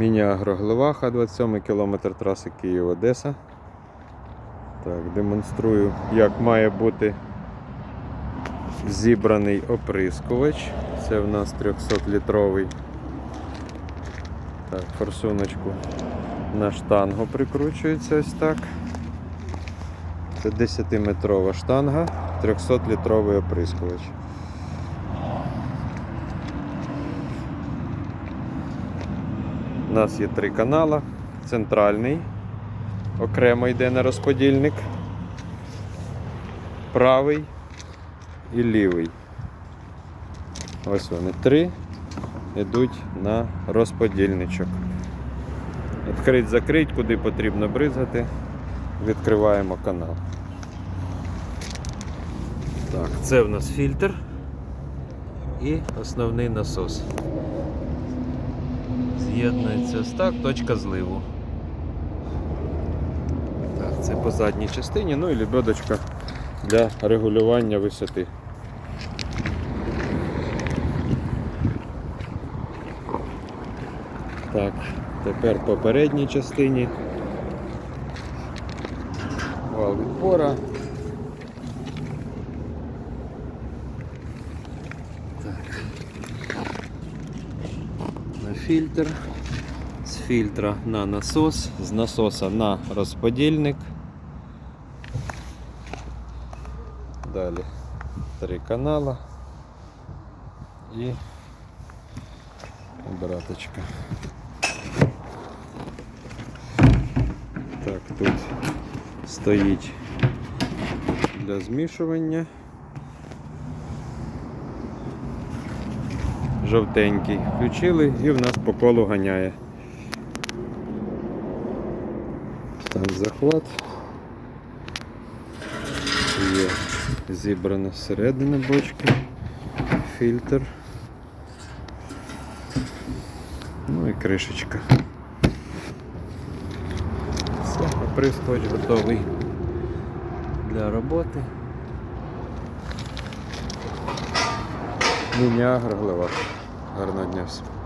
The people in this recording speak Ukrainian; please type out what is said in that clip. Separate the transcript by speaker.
Speaker 1: Міні-агро Глеваха, 27 кілометр траси Київ-Одеса. Так, демонструю, як має бути зібраний оприскувач. Це в нас 300-літровий. Так, форсуночку на штангу прикручується ось так. Це 10-метрова штанга, 300-літровий оприскувач. У нас є три канала. Центральний, окремо йде на розподільник, правий і лівий. Ось вони три йдуть на розподільничок. Відкрить, закрить, куди потрібно бризгати. Відкриваємо канал. Так, це в нас фільтр і основний насос. З'єднується ось так, точка зливу. Так, це по задній частині, ну і лебедочка для регулювання висоти. Так, тепер по передній частині. Вал відбора. Так. На фільтр. З фільтра на насос, з насоса на розподільник. Далі три канала і обраточка. Так, тут стоїть для змішування. Жовтенький. Включили і в нас по колу ганяє. Там захват. Є зібрана всередина бочки, фільтр. Ну і кришечка. Все, оприскувач готовий для роботи. Глава. Гарного дня всім.